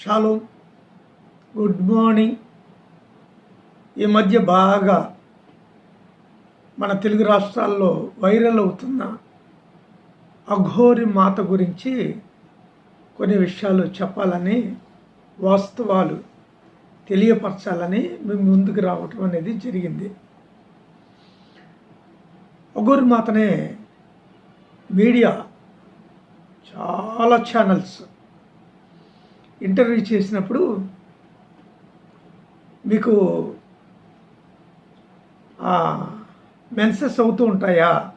Shalom good morning. ఈ మధ్య బాగా మన తెలుగు రాష్ట్రాల్లో వైరల్ అవుతున్న అఘోరి మాత గురించి కొన్ని విషయాలు చెప్పాలని వాస్తవాలు తెలియపరచాలని మేము ముందుకు రావటం అనేది జరిగింది. అఘోరి మాతనే మీడియా చాలా ఛానల్స్ ఇంటర్వ్యూ చేసినప్పుడు మీకు మెన్సెస్ అవుతూ ఉంటాయా?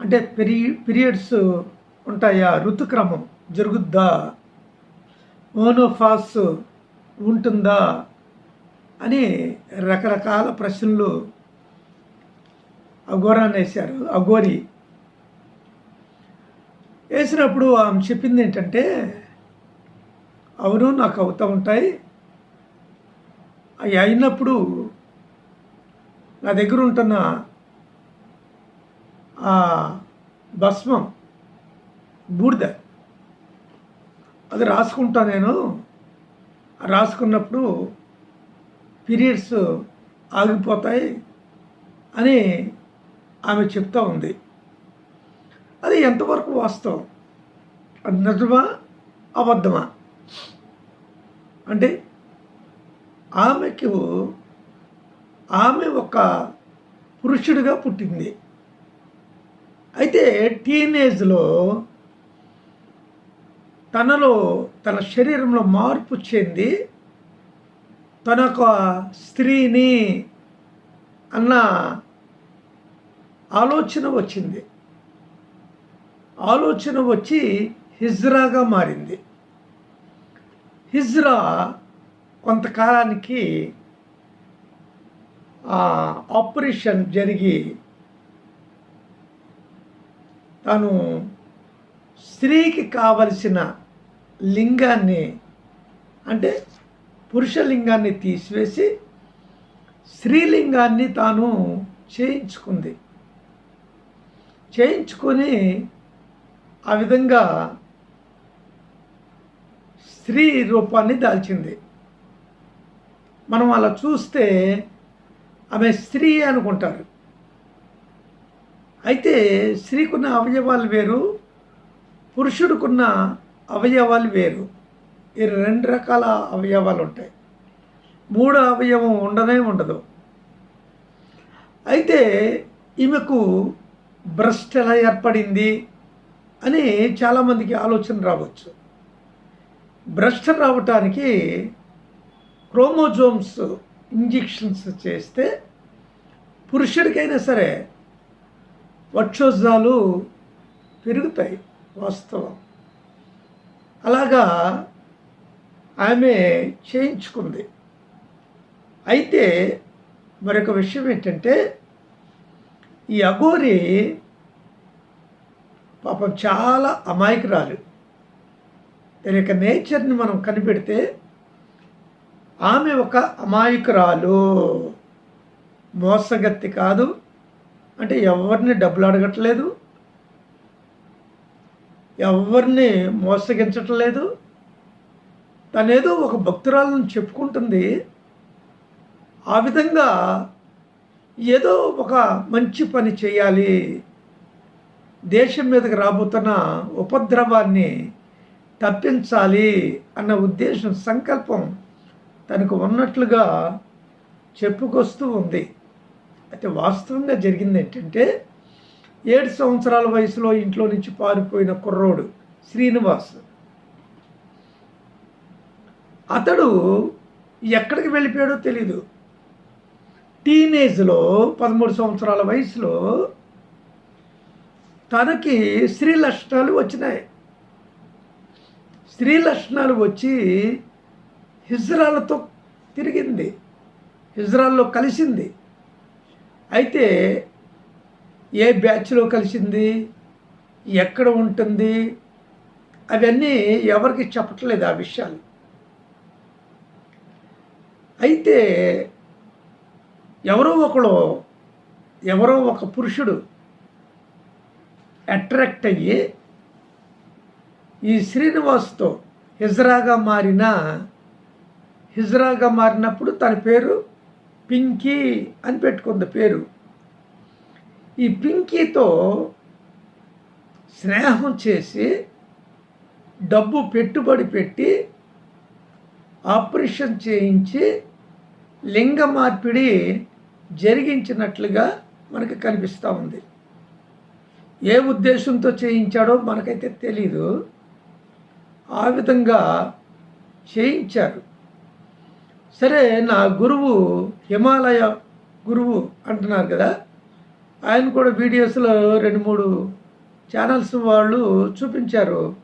అంటే పెరి పీరియడ్స్ ఉంటాయా? ఋతుక్రమం జరుగుద్దా? మోనోఫాస్ ఉంటుందా? అని రకరకాల ప్రశ్నలు అఘోరాన్ని వేశారు అఘోరి వేసినప్పుడు ఆమె చెప్పింది ఏంటంటే అవును నాకు అవుతూ ఉంటాయి. అవి అయినప్పుడు నా దగ్గర ఉంటున్న ఆ భస్మం బూడిద అది రాసుకుంటా నేను. రాసుకున్నప్పుడు పీరియడ్స్ ఆగిపోతాయి అని ఆమె చెప్తా ఉంది. అది ఎంతవరకు వాస్తవం? అది నిజమా అబద్ధమా? అంటే ఆమెకు ఆమె ఒక పురుషుడిగా పుట్టింది. అయితే టీనేజ్లో తనలో తన శరీరంలో మార్పు చెంది తన ఒక స్త్రీని అన్న ఆలోచన వచ్చింది. ఆలోచన వచ్చి హిజ్రాగా మారింది. హిజ్రా కొంతకాలానికి ఆపరేషన్ జరిగి తను స్త్రీకి కావలసిన లింగాన్ని అంటే పురుష లింగాన్ని తీసివేసి స్త్రీలింగాన్ని తాను చేయించుకుంది. చేయించుకొని ఆ విధంగా స్త్రీ రూపాన్ని దాల్చింది. మనం అలా చూస్తే ఆమె స్త్రీ అనుకుంటారు. అయితే స్త్రీకున్న అవయవాలు వేరు పురుషుడికున్న అవయవాలు వేరు. ఈ రెండు రకాల అవయవాలు ఉంటాయి. మూడో అవయవం ఉండనే ఉండదు. అయితే ఈమెకు బ్రస్ట్ ఎలా ఏర్పడింది? అని చాలామందికి ఆలోచన రావచ్చు. భ్రష్ట రావటానికి క్రోమోజోమ్స్ ఇంజెక్షన్స్ చేస్తే పురుషుడికైనా సరే వక్షోజాలు పెరుగుతాయి వాస్తవం. అలాగా ఆమె చేయించుకుంది. అయితే మరొక విషయం ఏంటంటే ఈ అఘోరి పాపం చాలా అమాయకురాలు. దాని యొక్క నేచర్ని మనం కనిపెడితే ఆమె ఒక అమాయకురాలు. మోసగత్తి కాదు. అంటే ఎవరిని డబ్బులు అడగట్లేదు. ఎవరిని మోసగించట్లేదు. తనేదో ఒక భక్తురాలను చెప్పుకుంటుంది. ఆ విధంగా ఏదో ఒక మంచి పని చేయాలి. దేశం మీదకి రాబోతున్న ఉపద్రవాన్ని తప్పించాలి అన్న ఉద్దేశం సంకల్పం తనకు ఉన్నట్లుగా చెప్పుకొస్తూ ఉంది. అయితే వాస్తవంగా జరిగింది ఏంటంటే ఏడు సంవత్సరాల వయసులో ఇంట్లో నుంచి పారిపోయిన కుర్రోడు శ్రీనివాస్. అతడు ఎక్కడికి వెళ్ళిపోయాడో తెలీదు. టీనేజ్లో పదమూడు సంవత్సరాల వయసులో తనకి స్త్రీ లక్షణాలు వచ్చినాయి. స్త్రీ లక్షణాలు వచ్చి హిజ్రాలతో తిరిగింది. హిజ్రాల్లో కలిసింది. అయితే ఏ బ్యాచ్లో కలిసింది? ఎక్కడ ఉంటుంది? అవన్నీ ఎవరికి చెప్పట్లేదు ఆ విషయాలు. అయితే ఎవరో ఒకడు ఎవరో ఒక పురుషుడు అట్రాక్ట్ అయ్యి ఈ శ్రీనివాస్తో హిజ్రాగా మారిన హిజ్రాగా మారినప్పుడు తన పేరు పింకీ అని పెట్టుకుంది పేరు. ఈ పింకీతో స్నేహం చేసి డబ్బు పెట్టుబడి పెట్టి ఆపరేషన్ చేయించి లింగ మార్పిడి జరిగించినట్లుగా మనకు కనిపిస్తూ ఉంది. ఏ ఉద్దేశంతో చేయించాడో మనకైతే తెలీదు. ఆ విధంగా చేయించారు. సరే నా గురువు హిమాలయ గురువు అంటున్నారు కదా ఆయన కూడా వీడియోస్లో రెండు మూడు ఛానల్స్ వాళ్ళు చూపించారు.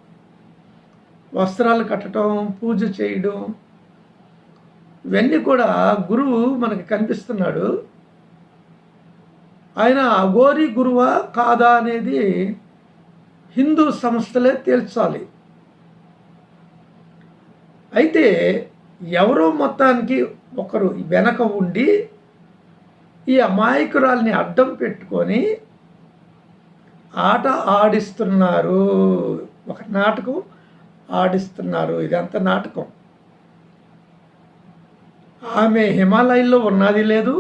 వస్త్రాలు కట్టడం పూజ చేయడం ఇవన్నీ కూడా గురువు మనకి కనిపిస్తున్నాడు. ఆయన అఘోరి గురువా కాదా అనేది హిందూ సంస్థలే తేల్చాలి. అయితే ఎవరో మొత్తానికి ఒకరు వెనక ఉండి ఈ అమాయకురాల్ని అడ్డం పెట్టుకొని ఆట ఆడిస్తున్నారు. ఒక నాటకం ఆడిస్తున్నారు. ఇదంతా నాటకం. ఆమె హిమాలయంలో ఉన్నది లేదు.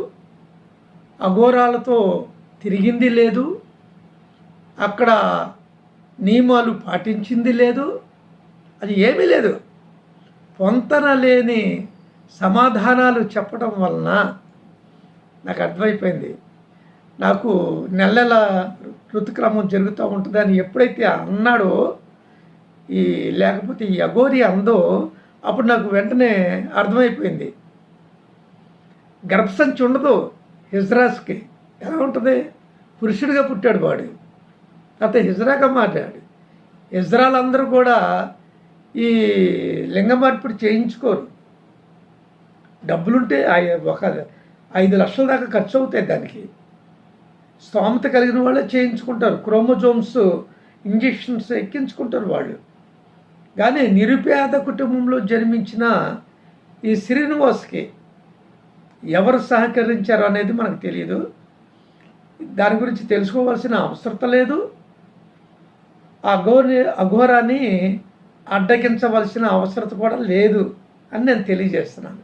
అఘోరాలతో తిరిగింది లేదు. అక్కడ నియమాలు పాటించింది లేదు. అది ఏమీ లేదు. పొంతన లేని సమాధానాలు చెప్పడం వలన నాకు అర్థమైపోయింది. నాకు నెల నెల ఋతుక్రమం జరుగుతూ ఉంటుందని ఎప్పుడైతే అన్నాడో ఈ లేకపోతే ఈ అఘోరి అందో అప్పుడు నాకు వెంటనే అర్థమైపోయింది. గర్భసంచి ఉండదు. హిజ్రాస్కి. ఎలా ఉంటుంది? పురుషుడిగా పుట్టాడు వాడు. అతను హిజ్రాగా మాట్లాడు ఇజ్రాలందరూ కూడా ఈ లింగ మార్పిడి చేయించుకోరు. డబ్బులుంటే ఒక ఐదు లక్షల దాకా ఖర్చు అవుతాయి దానికి. స్తోమత కలిగిన వాళ్ళే చేయించుకుంటారు. క్రోమోజోమ్స్ ఇంజెక్షన్స్ ఎక్కించుకుంటారు వాళ్ళు. కానీ నిరుపేద కుటుంబంలో జన్మించిన ఈ శ్రీనివాస్కి ఎవరు సహకరించారు అనేది మనకు తెలియదు దాని గురించి తెలుసుకోవాల్సిన అవసరత లేదు. అఘోరి అఘోరాన్ని అడ్డగించవలసిన అవసరత కూడా లేదు అని నేను తెలియజేస్తున్నాను.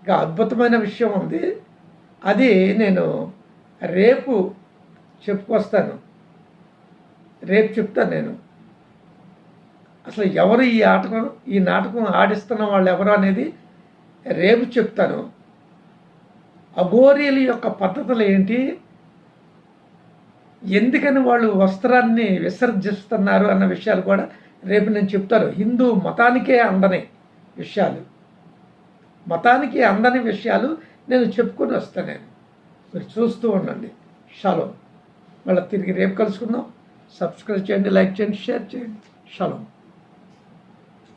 ఇంకా అద్భుతమైన విషయం ఉంది. అది నేను రేపు చెప్పుకొస్తాను. రేపు చెప్తాను నేను. అసలు ఎవరు ఈ ఆటకం ఈ నాటకం ఆడిస్తున్న వాళ్ళు ఎవరు అనేది రేపు చెప్తాను. అఘోరీల యొక్క పద్ధతులు ఏంటి? ఎందుకని వాళ్ళు వస్త్రాన్ని విసర్జిస్తున్నారు అన్న విషయాలు కూడా రేపు నేను చెప్తాను. హిందూ మతానికే అందని విషయాలు. మతానికి అందని విషయాలు నేను చెప్పుకొని వస్తాను. నేను మీరు చూస్తూ ఉండండి. షలో. మళ్ళీ తిరిగి రేపు కలుసుకుందాం. సబ్స్క్రైబ్ చేయండి లైక్ చేయండి షేర్ చేయండి. షలో.